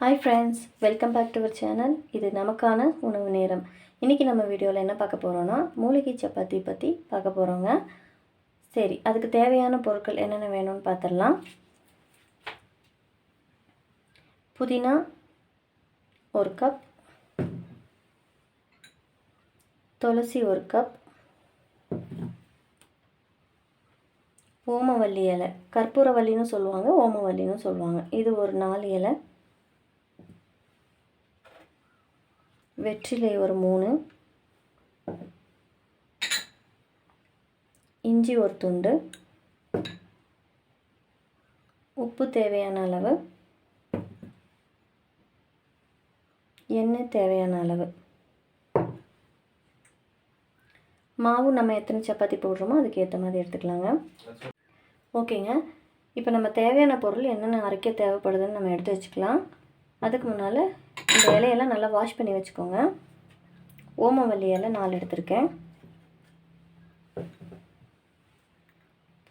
Hi friends welcome back to our channel இது நமக்கான உணவு நேரம். இன்றைக்கி நம்ம வீடியோவில் என்ன பார்க்க போகிறோன்னா மூலிகை சப்பாத்தி பற்றி பார்க்க போகிறோங்க சரி அதுக்கு தேவையான பொருட்கள் என்னென்ன வேணும்னு பார்த்துடலாம். புதினா ஒரு கப் துளசி ஒரு கப் ஓமவல்லி இலை. கற்பூரவல்லின்னு சொல்லுவாங்க ஓமவல்லின்னு சொல்லுவாங்க. இது ஒரு நாலு இலை. வெற்றிலை ஒரு மூணு. இஞ்சி ஒரு துண்டு. உப்பு தேவையான அளவு. எண்ணெய் தேவையான அளவு. மாவு நம்ம எத்தனை சப்பாத்தி போடுறோமோ அதுக்கு ஏற்ற மாதிரி எடுத்துக்கலாங்க. ஓகேங்க. இப்போ நம்ம தேவையான பொருள் என்னென்ன அரைக்க தேவைப்படுதுன்னு நம்ம எடுத்து வச்சுக்கலாம். அதுக்கு முன்னால் இந்த இலையெல்லாம் நல்லா வாஷ் பண்ணி வச்சுக்கோங்க. ஓமவல்லி இலை நாலு எடுத்திருக்கேன்.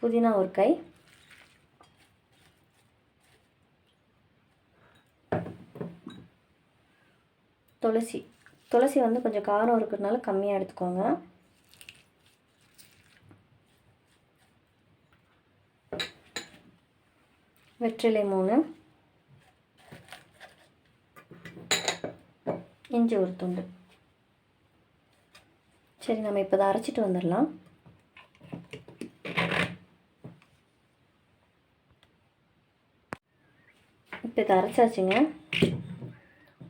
புதினா ஒரு கை. துளசி. துளசி வந்து கொஞ்சம் காரம் இருக்கிறதுனால கம்மியாக எடுத்துக்கோங்க. வெற்றிலை மூணு. இஞ்சி ஒரு துண்டு. சரி நம்ம இப்போ இதை அரைச்சிட்டு வந்துடலாம். இப்போ இதை அரைச்சாச்சுங்க.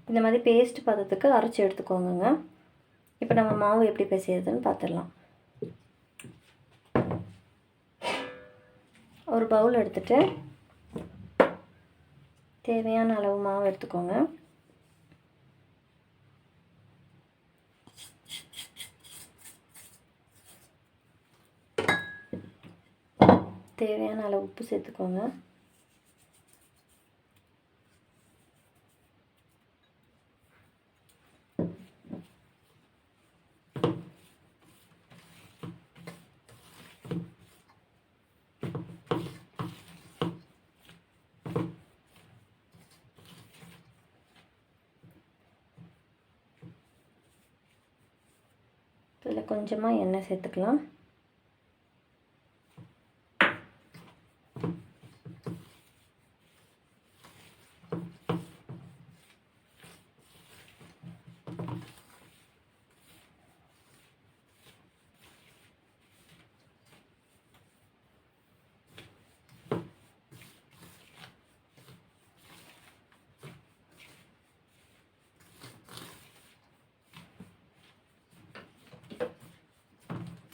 இந்த மாதிரி பேஸ்ட் பதத்துக்கு அரைச்சி எடுத்துக்கோங்கங்க. இப்போ நம்ம மாவு எப்படி பிசையுதுன்னு பார்த்துடலாம் ஒரு பவுல் எடுத்துகிட்டு தேவையான அளவு மாவு எடுத்துக்கோங்க. தேவையான அளவு உப்பு சேர்த்துக்கோங்க. இதில் கொஞ்சமாக எண்ணெய் சேர்த்துக்கலாம்.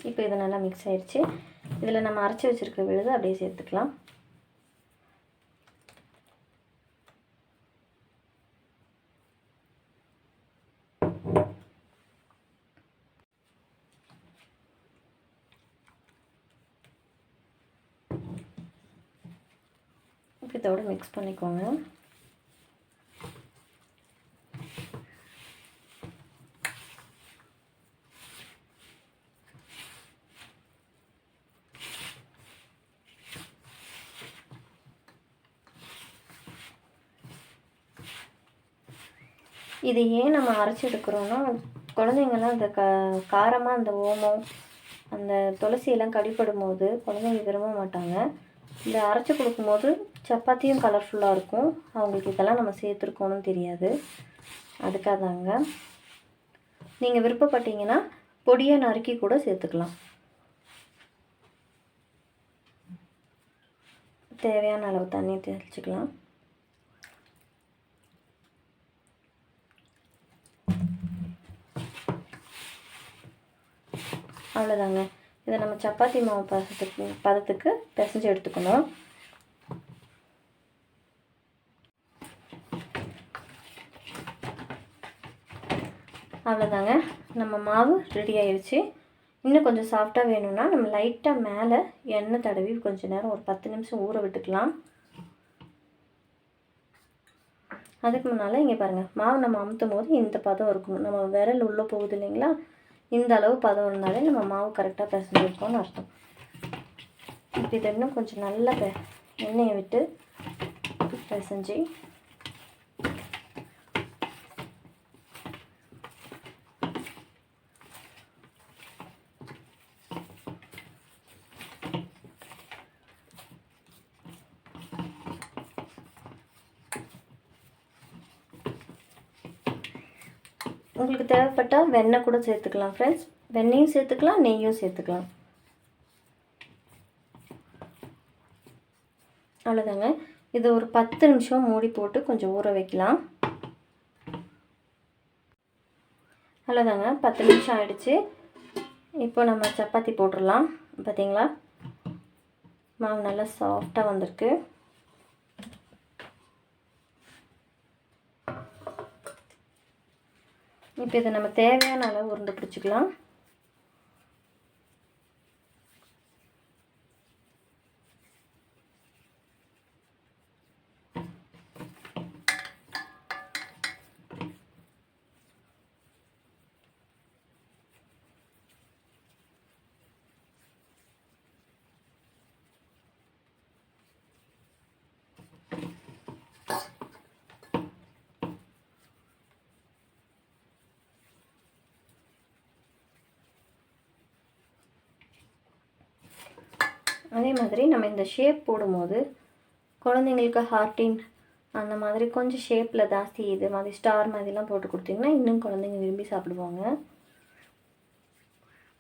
இப்போ இது நல்லா மிக்ஸ் ஆயிடுச்சு. இதில் நம்ம அரைச்சி வச்சுருக்க விழுது அப்படியே சேர்த்துக்கலாம். இப்போ இதோடு மிக்ஸ் பண்ணிக்கோங்க. இது ஏன் நம்ம அரைச்சி எடுக்கிறோன்னா குழந்தைங்கள்லாம் அந்த க காரமாக அந்த ஓமம் அந்த துளசியெல்லாம் கடிப்படும் போது குழந்தைங்க விரும்ப மாட்டாங்க. இந்த அரைச்சி கொடுக்கும்போது சப்பாத்தியும் கலர்ஃபுல்லாக இருக்கும். அவங்களுக்கு இதெல்லாம் நம்ம சேர்த்துருக்கோன்னு தெரியாது. அதுக்காக தாங்க நீங்கள் விருப்பப்பட்டீங்கன்னா பொடியை நறுக்கி கூட சேர்த்துக்கலாம். தேவையான அளவு தண்ணியை தெளிச்சுக்கலாம். அவ்வளோதாங்க. இதை நம்ம சப்பாத்தி மாவு பதத்துக்கு பதத்துக்கு பிசைஞ்சு எடுத்துக்கணும். அவ்வளோதாங்க. நம்ம மாவு ரெடி ஆயிடுச்சு இன்னும் கொஞ்சம் சாஃப்டாக வேணும்னா நம்ம லைட்டாக மேலே எண்ணெய் தடவி கொஞ்சம் நேரம் ஒரு பத்து நிமிஷம் ஊற விட்டுக்கலாம். அதுக்கு முன்னால் இங்கே பாருங்கள் மாவு நம்ம அமுத்தும் போது இந்த பதம் இருக்கணும் நம்ம விரல் உள்ளே போகுது இல்லைங்களா? இந்த அளவு பதம் இருந்தாலே நம்ம மாவு கரெக்டாக பிசைஞ்சிருக்கோம்னு அர்த்தம். இப்போ இதை இன்னும் கொஞ்சம் நல்லா பெ எண்ணெயை விட்டு பிசைஞ்சு உங்களுக்கு தேவைப்பட்டால் வெண்ணெய் கூட சேர்த்துக்கலாம் ஃப்ரெண்ட்ஸ் வெண்ணையும் சேர்த்துக்கலாம் நெய்யும் சேர்த்துக்கலாம். அவ்வளோதாங்க இது ஒரு பத்து நிமிஷம் மூடி போட்டு கொஞ்சம் ஊற வைக்கலாம். அவ்வளோதாங்க பத்து நிமிஷம் ஆயிடுச்சு. இப்போ நம்ம சப்பாத்தி போட்டுடலாம். பார்த்தீங்களா? மாவு நல்லா சாஃப்டாக வந்திருக்கு. இப்போ இதை நம்ம தேவையான அளவு உருண்டை பிடிச்சிக்கலாம். அதே மாதிரி நம்ம இந்த ஷேப் போடும்போது குழந்தைங்களுக்கு ஹார்ட்டின் அந்த மாதிரி கொஞ்சம் ஷேப்பில் ஜாஸ்தி இது மாதிரி ஸ்டார் மாதிரிலாம் போட்டு கொடுத்தீங்கன்னா இன்னும் குழந்தைங்க விரும்பி சாப்பிடுவாங்க.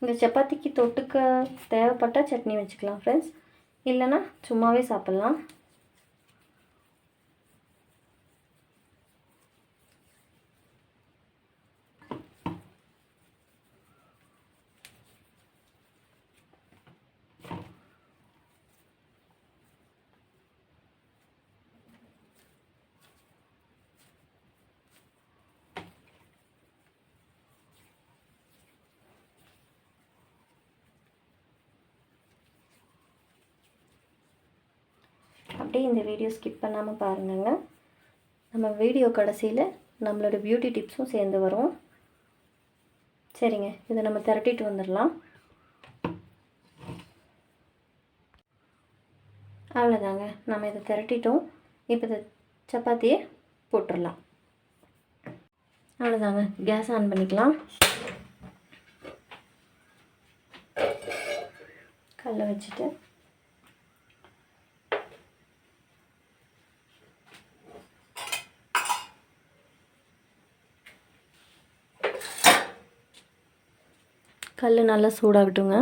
இந்த சப்பாத்திக்கு தொட்டுக்க தேவைப்பட்டால் சட்னி வச்சுக்கலாம் ஃப்ரெண்ட்ஸ் இல்லைன்னா சும்மாவே சாப்பிட்லாம். அப்படியே இந்த வீடியோ ஸ்கிப் பண்ணாமல் பாருங்கங்க. நம்ம வீடியோ கடைசியில் நம்மளோட பியூட்டி டிப்ஸும் சேர்ந்து வரும். சரிங்க இதை நம்ம திரட்டிட்டு வந்துடலாம். அவ்வளோதாங்க நம்ம இதை திரட்டிட்டோம். இப்போ இதை சப்பாத்தியை போட்டுடலாம். அவ்வளோதாங்க கேஸ் ஆன் பண்ணிக்கலாம். கல்லை வச்சுட்டு கல் நல்லா சூடாகட்டுங்க.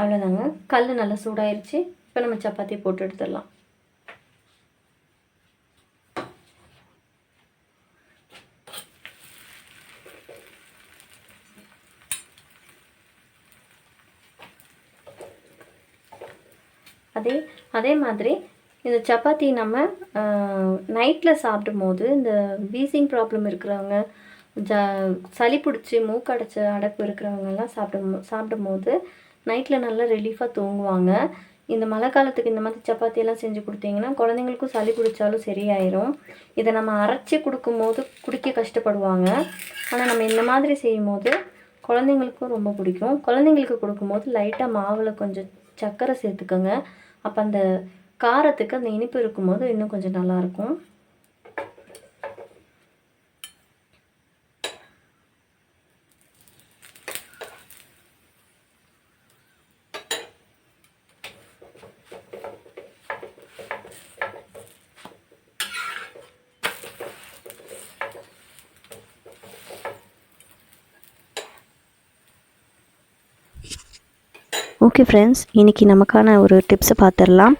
அவ்வளோதாங்க. கல் நல்லா சூடாயிருச்சு. இப்போ நம்ம சப்பாத்தி போட்டு எடுத்துடலாம். அதே அதே மாதிரி இந்த சப்பாத்தி நம்ம நைட்டில் சாப்பிடும் போது இந்த வீசிங் ப்ராப்ளம் இருக்கிறவங்க ஜ சளி பிடிச்சி மூக்கடைச்ச அடைப்பு இருக்கிறவங்கெல்லாம் சாப்பிடும் சாப்பிடும் போது நைட்டில் நல்லா ரிலீஃபாக தூங்குவாங்க. இந்த மழை காலத்துக்கு இந்த மாதிரி சப்பாத்தியெல்லாம் செஞ்சு கொடுத்தீங்கன்னா குழந்தைங்களுக்கும் சளி பிடிச்சாலும் சரியாயிரும். இதை நம்ம அரைச்சி கொடுக்கும்போது குடிக்க கஷ்டப்படுவாங்க. ஆனால் நம்ம இந்த மாதிரி செய்யும் போது குழந்தைங்களுக்கும் ரொம்ப பிடிக்கும். குழந்தைங்களுக்கு கொடுக்கும்போது லைட்டாக மாவில் கொஞ்சம் சர்க்கரை சேர்த்துக்கோங்க. அப்போ அந்த காரத்துக்கு அந்த இனிப்பு இருக்கும்போது இன்னும் கொஞ்சம் நல்லாயிருக்கும் ஓகே ஃப்ரெண்ட்ஸ் இன்றைக்கி நமக்கான ஒரு டிப்ஸை பார்த்துடலாம்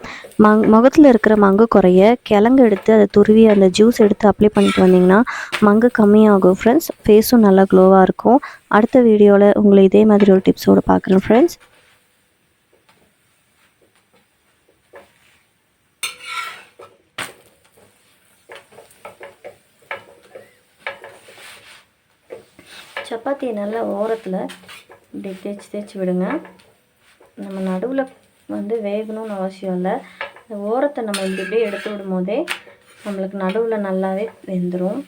மங் முகத்தில் இருக்கிற மங்கு குறைய கிழங்கு எடுத்து அதை துருவி அந்த ஜூஸ் எடுத்து அப்ளை பண்ணிட்டு வந்தீங்கன்னா மங்கு கம்மியாகும் ஃப்ரெண்ட்ஸ் ஃபேஸும் நல்லா க்ளோவாக இருக்கும். அடுத்த வீடியோவில் உங்களை இதே மாதிரி ஒரு டிப்ஸோடு பார்க்குறேன் ஃப்ரெண்ட்ஸ் சப்பாத்தியை நல்லா ஓரத்தில் இப்படி தேய்ச்சி தேய்ச்சி விடுங்க. நம்ம நடுவில் வந்து வேகணும்னு அவசியம் இல்லை. இந்த ஓரத்தை நம்ம இப்படி இப்படியே எடுத்து விடும் போதே நம்மளுக்கு நடுவில் நல்லாவே வெந்துடும்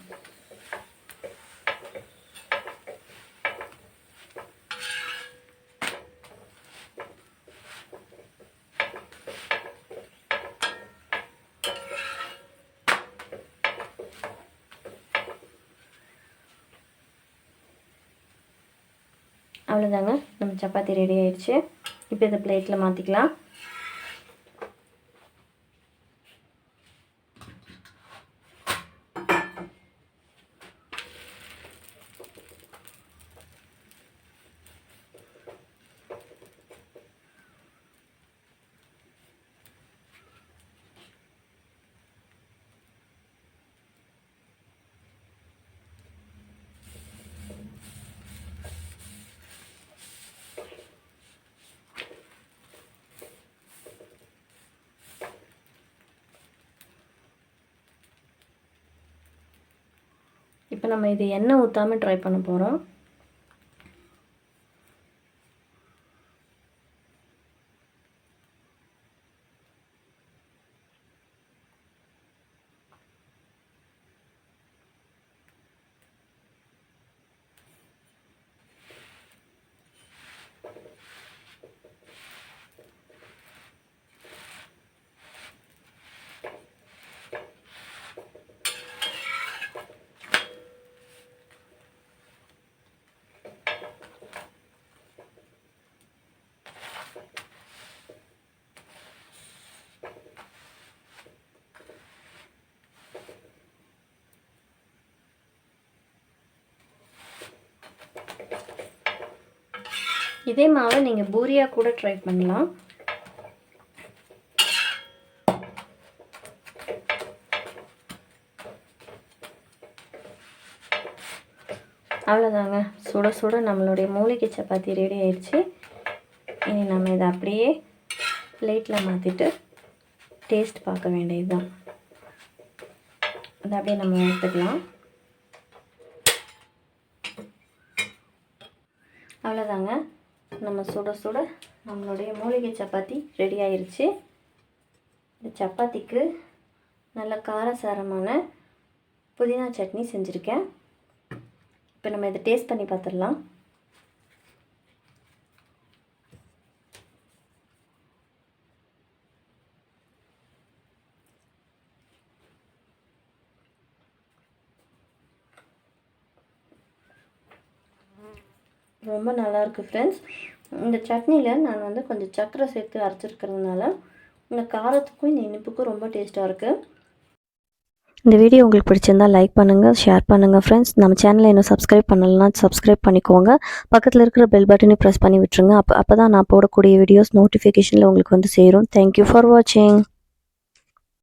அவ்வளோதாங்க நம்ம சப்பாத்தி ரெடி ஆயிடுச்சு. இப்போ இதை பிளேட்டில் மாற்றிக்கலாம் இப்போ நம்ம இது எண்ணெய் ஊற்றாமல் ட்ரை பண்ண போகிறோம் இதே மாவை நீங்கள் பூரியா கூட ட்ரை பண்ணலாம். அவ்வளோதாங்க சுட சுட நம்மளுடைய மூலிகை சப்பாத்தி ரெடி ஆயிடுச்சு. இனி நம்ம இதை அப்படியே பிளேட்டில் மாற்றிட்டு டேஸ்ட் பார்க்க வேண்டியது தான் அதை அப்படியே நம்ம எடுத்துக்கலாம் அவ்வளோதாங்க நம்ம சுட சுட நம்மளுடைய மூலிகை சப்பாத்தி ரெடி ஆயிடுச்சு இந்த சப்பாத்திக்கு நல்ல காரசாரமான புதினா சட்னி செஞ்சுருக்கேன். இப்போ நம்ம இதை டேஸ்ட் பண்ணி பார்த்துடலாம். ரொம்ப நல்லாயிருக்கு ஃப்ரெண்ட்ஸ் இந்த சட்னியில் நான் வந்து கொஞ்சம் சர்க்கரை சேர்த்து அரைச்சிருக்கிறதுனால இந்த காரத்துக்கும் இந்த இனிப்புக்கும் ரொம்ப டேஸ்ட்டாக இருக்குது இந்த வீடியோ உங்களுக்கு பிடிச்சிருந்தா லைக் பண்ணுங்கள் ஷேர் பண்ணுங்கள் ஃப்ரெண்ட்ஸ் நம்ம சேனலை இன்னும் சப்ஸ்கிரைப் பண்ணலைன்னா சப்ஸ்கிரைப் பண்ணிக்கோங்க. பக்கத்தில் இருக்கிற பெல் பட்டனை ப்ரெஸ் பண்ணி விட்டுருங்க. அப்போ அப்போ தான் நான் போடக்கூடிய வீடியோஸ் நோட்டிஃபிகேஷனில் உங்களுக்கு வந்து சேரும். தேங்க்யூ ஃபார் வாட்சிங்